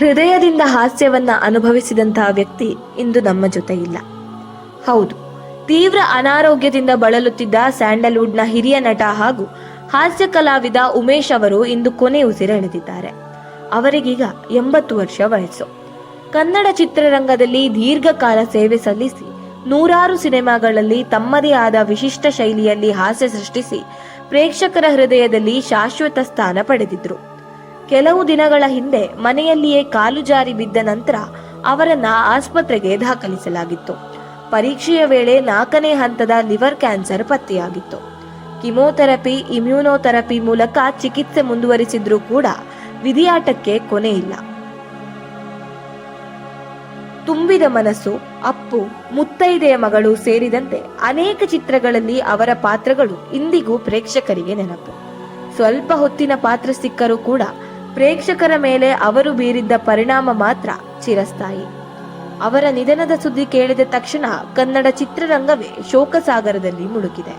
ಹೃದಯದಿಂದ ಹಾಸ್ಯವನ್ನ ಅನುಭವಿಸಿದಂತಹ ವ್ಯಕ್ತಿ ಇಂದು ನಮ್ಮ ಜೊತೆ ಇಲ್ಲ ಹೌದು, ತೀವ್ರ ಅನಾರೋಗ್ಯದಿಂದ ಬಳಲುತ್ತಿದ್ದ ಸ್ಯಾಂಡಲ್ವುಡ್ನ ಹಿರಿಯ ನಟ ಹಾಗೂ ಹಾಸ್ಯ ಕಲಾವಿದ ಉಮೇಶ್ ಅವರು ಇಂದು ಕೊನೆ ಉಸಿರೆಳೆದಿದ್ದಾರೆ. ಅವರಿಗೀಗ ಎಂಬತ್ತು ವರ್ಷ ವಯಸ್ಸು. ಕನ್ನಡ ಚಿತ್ರರಂಗದಲ್ಲಿ ದೀರ್ಘಕಾಲ ಸೇವೆ ಸಲ್ಲಿಸಿ, ನೂರಾರು ಸಿನಿಮಾಗಳಲ್ಲಿ ತಮ್ಮದೇ ಆದ ವಿಶಿಷ್ಟ ಶೈಲಿಯಲ್ಲಿ ಹಾಸ್ಯ ಸೃಷ್ಟಿಸಿ, ಪ್ರೇಕ್ಷಕರ ಹೃದಯದಲ್ಲಿ ಶಾಶ್ವತ ಸ್ಥಾನ ಪಡೆದಿದ್ರು. ಕೆಲವು ದಿನಗಳ ಹಿಂದೆ ಮನೆಯಲ್ಲಿಯೇ ಕಾಲು ಜಾರಿ ಬಿದ್ದ ನಂತರ ಅವರನ್ನ ಆಸ್ಪತ್ರೆಗೆ ದಾಖಲಿಸಲಾಗಿತ್ತು. ಪರೀಕ್ಷೆಯ ವೇಳೆ ನಾಲ್ಕನೇ ಹಂತದ ಲಿವರ್ ಕ್ಯಾನ್ಸರ್ ಪತ್ತೆಯಾಗಿತ್ತು. ಕಿಮೋಥೆರಪಿ, ಇಮ್ಯುನೋಥೆರಪಿ ಮೂಲಕ ಚಿಕಿತ್ಸೆ ಮುಂದುವರಿಸಿದ್ರೂ ಕೂಡ ವಿಧಿಯಾಟಕ್ಕೆ ಕೊನೆ ಇಲ್ಲ. ತುಂಬಿದ ಮನಸ್ಸು, ಅಪ್ಪು, ಮುತ್ತೈದೆಯ ಮಗಳು ಸೇರಿದಂತೆ ಅನೇಕ ಚಿತ್ರಗಳಲ್ಲಿ ಅವರ ಪಾತ್ರಗಳು ಇಂದಿಗೂ ಪ್ರೇಕ್ಷಕರಿಗೆ ನೆನಪು. ಸ್ವಲ್ಪ ಹೊತ್ತಿನ ಪಾತ್ರ ಸಿಕ್ಕರೂ ಕೂಡ ಪ್ರೇಕ್ಷಕರ ಮೇಲೆ ಅವರು ಬೀರಿದ್ದ ಪರಿಣಾಮ ಮಾತ್ರ ಚಿರಸ್ಥಾಯಿ. ಅವರ ನಿಧನದ ಸುದ್ದಿ ಕೇಳಿದ ತಕ್ಷಣ ಕನ್ನಡ ಚಿತ್ರರಂಗವೇ ಶೋಕಸಾಗರದಲ್ಲಿ ಮುಳುಗಿದೆ.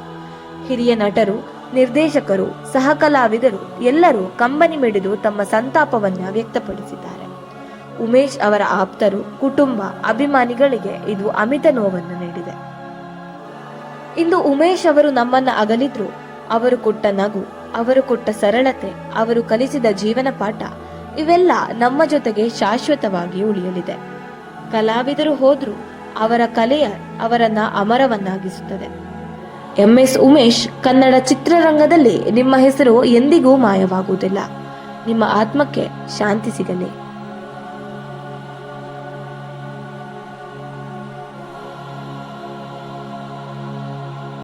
ಹಿರಿಯ ನಟರು, ನಿರ್ದೇಶಕರು, ಸಹಕಲಾವಿದರು ಎಲ್ಲರೂ ಕಂಬನಿ ಮಿಡಿದು ತಮ್ಮ ಸಂತಾಪವನ್ನ ವ್ಯಕ್ತಪಡಿಸಿದ್ದಾರೆ. ಉಮೇಶ್ ಅವರ ಆಪ್ತರು, ಕುಟುಂಬ, ಅಭಿಮಾನಿಗಳಿಗೆ ಇದು ಅಮಿತ ನೋವನ್ನು ನೀಡಿದೆ. ಇಂದು ಉಮೇಶ್ ಅವರು ನಮ್ಮನ್ನ ಅಗಲಿದ್ರು, ಅವರು ಕೊಟ್ಟ ನಗು ಅವರು ಕೊಟ್ಟ ಸರಳತೆ, ಅವರು ಕಲಿಸಿದ ಜೀವನ ಪಾಠ, ಇವೆಲ್ಲ ನಮ್ಮ ಜೊತೆಗೆ ಶಾಶ್ವತವಾಗಿ ಉಳಿಯಲಿದೆ. ಕಲಾವಿದರು ಹೋದ್ರು, ಅವರ ಕಲೆಯ ಅವರನ್ನ ಅಮರವನ್ನಾಗಿಸುತ್ತದೆ. ಎಂ ಎಸ್ ಉಮೇಶ್, ಕನ್ನಡ ಚಿತ್ರರಂಗದಲ್ಲಿ ನಿಮ್ಮ ಹೆಸರು ಎಂದಿಗೂ ಮಾಯವಾಗುವುದಿಲ್ಲ. ನಿಮ್ಮ ಆತ್ಮಕ್ಕೆ ಶಾಂತಿ ಸಿಗಲಿ.